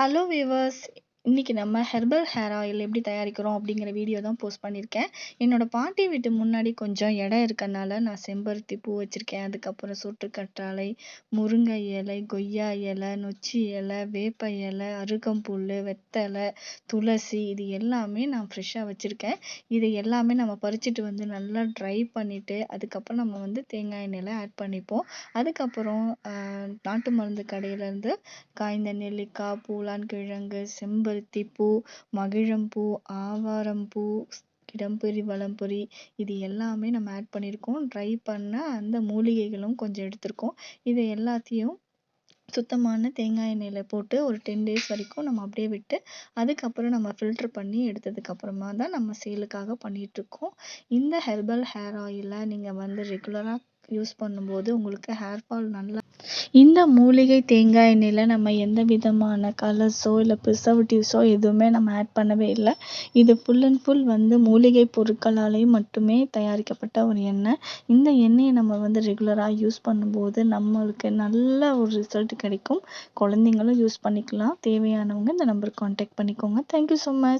hello viewers இன்னைக்கு நம்ம herbal hair oil எப்படி தயாரிக்கிறோம் அப்படிங்கிற வீடியோ தான் போஸ்ட் பண்ணியிருக்கேன். என்னோட பாட்டி வீட்டு முன்னாடி கொஞ்சம் இடம் இருக்கனால நான் செம்பருத்தி பூ வச்சுருக்கேன். அதுக்கப்புறம் சொட்டுக்கற்றாழை முருங்கை இலை கொய்யா இலை நொச்சி இலை வேப்ப இலை அருகம்புல் வெத்தலை துளசி இது எல்லாமே நான் ஃப்ரெஷ்ஷாக வச்சுருக்கேன். இது எல்லாமே நம்ம பறிச்சுட்டு வந்து நல்லா ட்ரை பண்ணிவிட்டு அதுக்கப்புறம் நம்ம வந்து தேங்காய் எண்ணெயில் ஆட் பண்ணிப்போம். அதுக்கப்புறம் நாட்டு மருந்து கடையிலேருந்து காய்ந்த நெல்லிக்காய் பூலான் கிழங்கு செம்பருத்தி பூ மகிழம்பூ ஆவாரம்பூ இடம்புரி வலம்புரி இது எல்லாமே நம்ம ஆட் பண்ணியிருக்கோம் ட்ரை பண்ண அந்த மூலிகைகளும் கொஞ்சம் எடுத்திருக்கோம். இது எல்லாத்தையும் சுத்தமான தேங்காய் எண்ணெயில் போட்டு ஒரு டென் டேஸ் வரைக்கும் நம்ம அப்படியே விட்டு அதுக்கப்புறம் நம்ம ஃபில்டர் பண்ணி எடுத்ததுக்கப்புறமா தான் நம்ம சேலுக்காக பண்ணிகிட்ருக்கோம் இந்த ஹெர்பல் ஹேர் ஆயிலை நீங்கள் வந்து ரெகுலராக யூஸ் பண்ணும்போது உங்களுக்கு ஹேர் ஃபால் நல்லா இந்த மூலிகை தேங்காய் எண்ணெயில் நம்ம எந்த விதமான கலர்ஸோ இல்லை ப்ரிசர்வேட்டிவ்ஸோ எதுவுமே நம்ம ஆட் பண்ணவே இல்லை. இது ஃபுல் அண்ட் ஃபுல் வந்து மூலிகை பொருட்களாலேயும் மட்டுமே தயாரிக்கப்பட்ட ஒரு எண்ணெய். இந்த எண்ணெயை நம்ம வந்து ரெகுலராக யூஸ் பண்ணும்போது நம்மளுக்கு நல்ல ஒரு ரிசல்ட் கிடைக்கும். குழந்தைங்களும் யூஸ் பண்ணிக்கலாம். தேவையானவங்க இந்த நம்பருக்கு காண்டாக்ட் பண்ணிக்கோங்க. Thank you so much